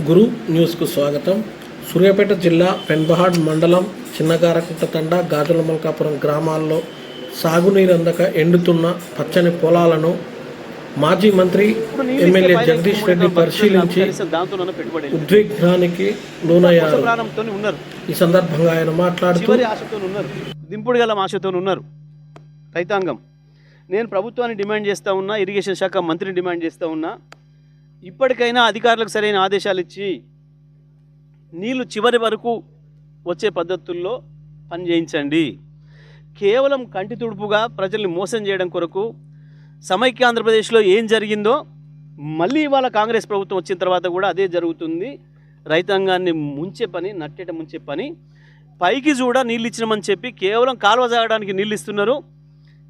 గురు న్యూస్కు స్వాగతం. సూర్యాపేట జిల్లా పెన్బహాడ్ మండలం చిన్నగారకుంట తండ గాజుల మల్కాపురం గ్రామాల్లో సాగునీరు అందక ఎండుతున్న పచ్చని పొలాలను మాజీ మంత్రి ఎమ్మెల్యే జగదీష్ రెడ్డి పరిశీలించి పెట్టుబడి ఉద్విగ్నానికి లోనయ్యారు. ఉన్నారు ఈ సందర్భంగా ఆయన మాట్లాడుతూ ఉన్నారు. దింపుడు గల ఆశతో ఉన్నారు. రైతాంగం. నేను ప్రభుత్వాన్ని డిమాండ్ చేస్తూ ఉన్నా ఇరిగేషన్ శాఖ మంత్రిని డిమాండ్ చేస్తూ ఉన్నా ఇప్పటికైనా అధికారులకు సరైన ఆదేశాలు ఇచ్చి నీళ్ళు చివరి వరకు వచ్చే పద్ధతుల్లో పని చేయించండి. కేవలం కంటి తుడుపుగా ప్రజల్ని మోసం చేయడం కొరకు సమైక్య ఆంధ్రప్రదేశ్లో ఏం జరిగిందో మళ్ళీ ఇవాళ కాంగ్రెస్ ప్రభుత్వం వచ్చిన తర్వాత కూడా అదే జరుగుతుంది. రైతాంగాన్ని ముంచే పని నట్టేట ముంచే పని. పైకి చూడ నీళ్ళు ఇచ్చినామని చెప్పి కేవలం కాలువ సాగడానికి నీళ్ళు ఇస్తున్నారు.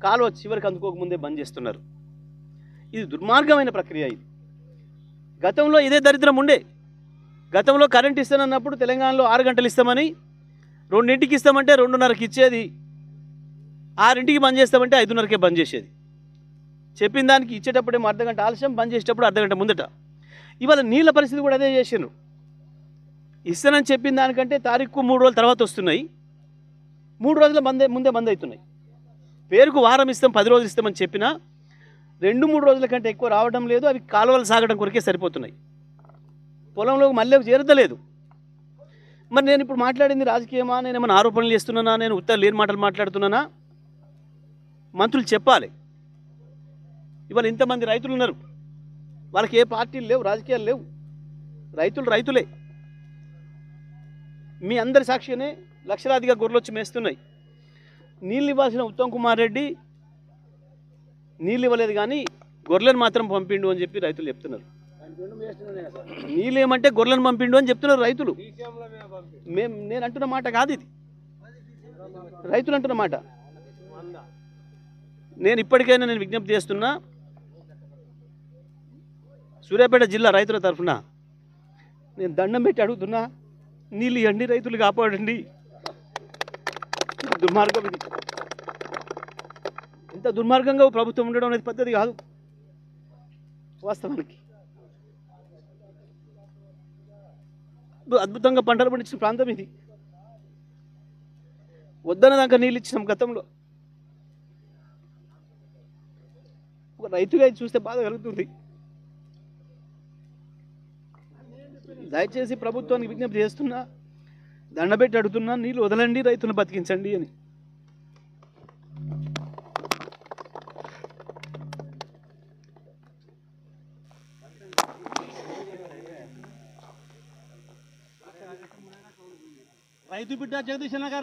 కాలువ చివరికి అందుకోకముందే బంద్ చేస్తున్నారు. ఇది దుర్మార్గమైన ప్రక్రియ ఇది. గతంలో ఇదే దరిద్రం ఉండే. గతంలో కరెంట్ ఇస్తానన్నప్పుడు తెలంగాణలో ఆరు గంటలు ఇస్తామని రెండింటికి ఇస్తామంటే రెండున్నరకి ఇచ్చేది. ఆరింటికి బంద్ చేస్తామంటే ఐదున్నరకే బంద్ చేసేది. చెప్పిన దానికి ఇచ్చేటప్పుడేమో అర్ధగంట ఆలస్యం బంద్ చేసేటప్పుడు అర్ధగంట ముందట. ఇవాళ నీళ్ళ పరిస్థితి కూడా అదే చేశాను ఇస్తానని చెప్పిన దానికంటే తారీఖు మూడు రోజుల తర్వాత వస్తున్నాయి. మూడు రోజుల ముందే ముందే బంద్ అవుతున్నాయి. పేరుకు వారం ఇస్తాం పది రోజులు ఇస్తామని చెప్పినా రెండు మూడు రోజుల కంటే ఎక్కువ రావడం లేదు అవి కాలువలు సాగడం కొరికే సరిపోతున్నాయి. పొలంలో మళ్ళీ చేరదలేదు మరి నేను ఇప్పుడు మాట్లాడింది రాజకీయమా? నేను ఏమైనా ఆరోపణలు చేస్తున్నానా? నేను ఉత్తర లేని మాటలు మాట్లాడుతున్నానా? మంత్రులు చెప్పాలి. ఇవాళ ఇంతమంది రైతులు ఉన్నారు. వాళ్ళకి ఏ పార్టీలు లేవు రాజకీయాలు లేవు. రైతులు రైతులే. మీ అందరి సాక్షినే లక్షలాదిగా గొర్రెలు వచ్చి మేస్తున్నాయి. నీళ్ళు ఇవ్వాల్సిన ఉత్తమ్ కుమార్ రెడ్డి నీళ్ళు ఇవ్వలేదు కానీ గొర్రెలను మాత్రం పంపిండు అని చెప్పి రైతులు చెప్తున్నారు. నీళ్ళు ఏమంటే గొర్రెలను పంపిండు అని చెప్తున్నారు రైతులు. మేము నేను అంటున్న మాట కాదు ఇది. రైతులు అంటున్న మాట. నేను ఇప్పటికైనా నేను విజ్ఞప్తి చేస్తున్నా సూర్యాపేట జిల్లా రైతుల తరఫున నేను దండం పెట్టి అడుగుతున్నా నీళ్ళు ఇవ్వండి రైతులు కాపాడండి. దుర్మార్గం ఇది. ఇంత దుర్మార్గంగా ప్రభుత్వం ఉండడం అనేది పద్ధతి కాదు. వాస్తవానికి. అద్భుతంగా పంటలు పండించిన ప్రాంతం ఇది. వద్దన దాకా నీళ్ళు ఇచ్చినాం గతంలో. ఒక రైతుగా ఇది చూస్తే బాధ కలుగుతుంది. దయచేసి ప్రభుత్వానికి విజ్ఞప్తి చేస్తున్నా దండబెట్టి అడుగుతున్నా నీళ్ళు వదలండి రైతులను బతికించండి అని. రైతు బిడ్డ జగదీశ్ గారు